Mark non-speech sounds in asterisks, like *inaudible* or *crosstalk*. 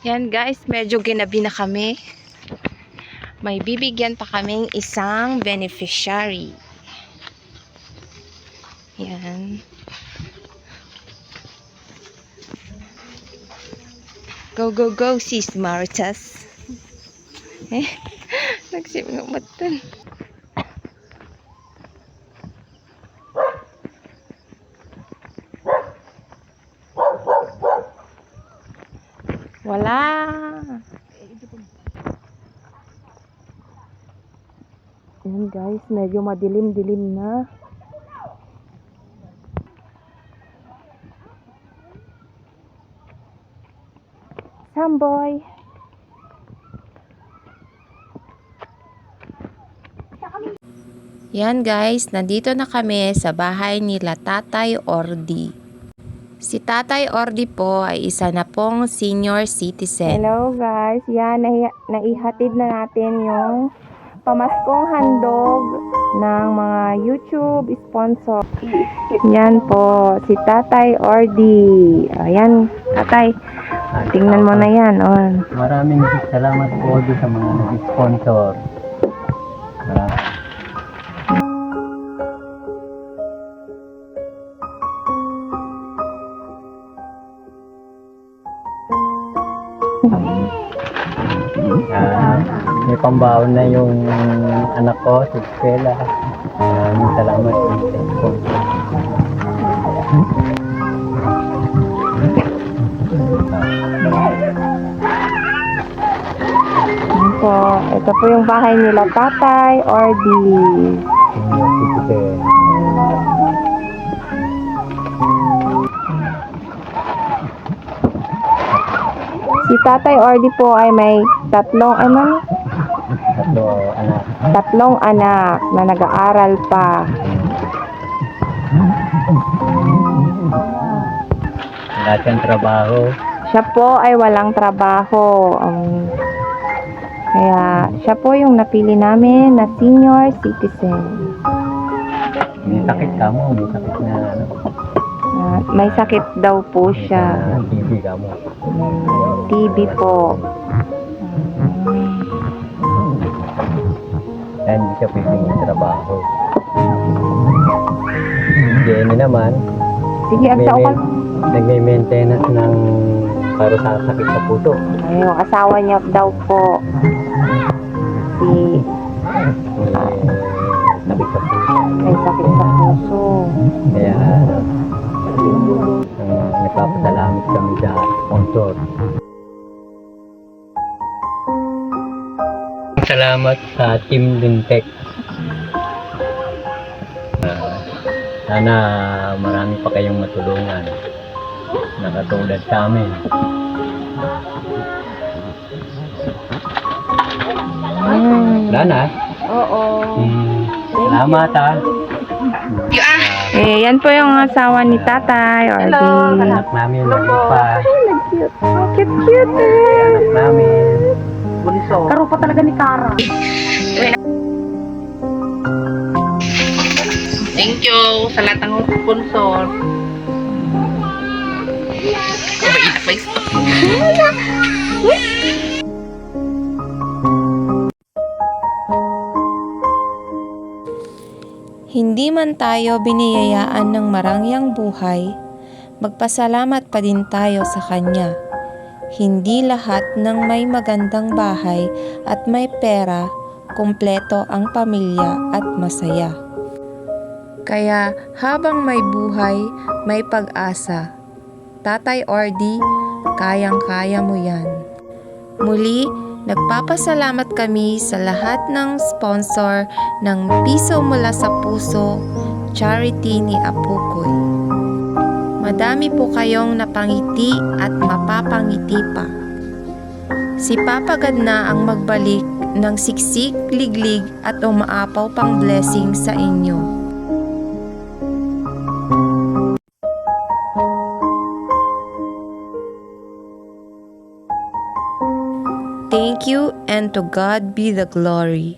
Yan guys, medyo ginabi na kami. May bibigyan pa kaming isang beneficiary. Yan. Go, go, go, sis Maritas. Eh, *laughs* nagsimamatan. Wala. Ayan guys, medyo madilim-dilim na. Samboy. Yan guys, nandito na kami sa bahay nila Tatay Ordi. Si Tatay Ordi po ay isa na pong senior citizen. Hello guys, yan, nai- naihatid na natin yung pamaskong handog ng mga YouTube sponsor. Yan po, si Tatay Ordi. Ayan, Tatay, tingnan mo na yan. Oh. Maraming salamat po sa mga nag-sponsor. Maraming Ah, may pambaon na yung anak ko sa eskwela. Maraming salamat po po, ito po yung bahay nila Tatay Ordi. Senior citizen. Si Tatay Ordi po ay may tatlong, ano, Tatlo anak. tatlong anak na nag-aaral pa. Wala siyang trabaho. Siya po ay walang trabaho. Um, kaya siya po yung napili namin na senior citizen. May sakit ka mo, may sakit na ano. Na may sakit daw po siya. TV ka mo. TB po. Kaya hindi siya pwedeng trabaho. Jenny naman, Sige, agsaw ka. nagme-maintenance ng para sa sakit sa puso. Ay, yung asawa niya daw po. Si May sakit sa puso. may sakit sa puso. Kaya uh, nagpapasalamat kami sa sponsor. Salamat sa Team Lintec. Ah, sana marami pa kayong matulungan na katulad sa amin. Mm. Wala na. Oo. Hmm, salamat ah. Eh, yan po yung asawa ni tatay. Or di... Anak namin, pa. Cute, cute. Pa talaga ni Kara. Thank you sa lahat ng sponsor. Pa isa. Hindi man tayo biniyayaan ng marangyang buhay, magpasalamat pa din tayo sa Kanya. Hindi lahat ng may magandang bahay at may pera, kumpleto ang pamilya at masaya. Kaya habang may buhay, may pag-asa. Tatay Ordi, kayang-kaya mo yan. Muli, nagpapasalamat kami sa lahat ng sponsor ng Piso Mula sa Puso charity ni Apukoy. Madami po kayong napangiti at mapapangiti pa. Si Papa God na ang magbalik ng siksik, liglig at umaapaw pang blessing sa inyo. Thank you and to God be the glory.